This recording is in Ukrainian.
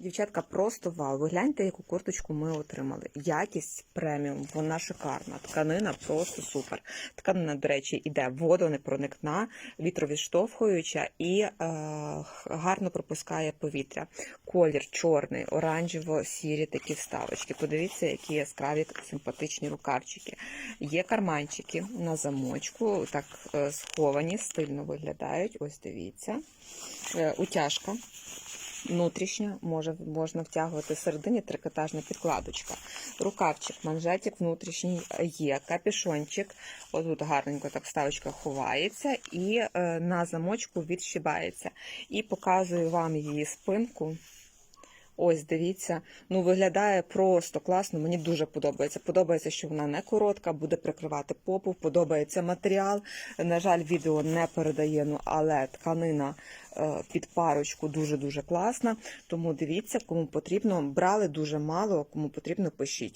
Дівчатка, просто вау. Ви гляньте, яку курточку ми отримали. Якість преміум, вона шикарна. Тканина просто супер. Тканина, до речі, іде водонепроникна, вітровідштовхуюча і е, гарно пропускає повітря. Колір чорний, оранжево-сірі такі вставочки. Подивіться, які яскраві симпатичні рукавчики. Є карманчики на замочку, так е, сховані, стильно виглядають. Ось дивіться. Е, утяжка внутрішня, може, можна втягувати середині трикотажна підкладочка. Рукавчик, манжетик внутрішній є, капюшончик, отут гарненько так вставочка ховається і е, на замочку відшибається. І показую вам її спинку. Ось, дивіться, ну виглядає просто класно. Мені дуже подобається. Подобається, що вона не коротка, буде прикривати попу. Подобається матеріал. На жаль, відео не передає, ну але тканина е, під парочку дуже дуже класна. Тому дивіться, кому потрібно. Брали дуже мало, кому потрібно, пишіть.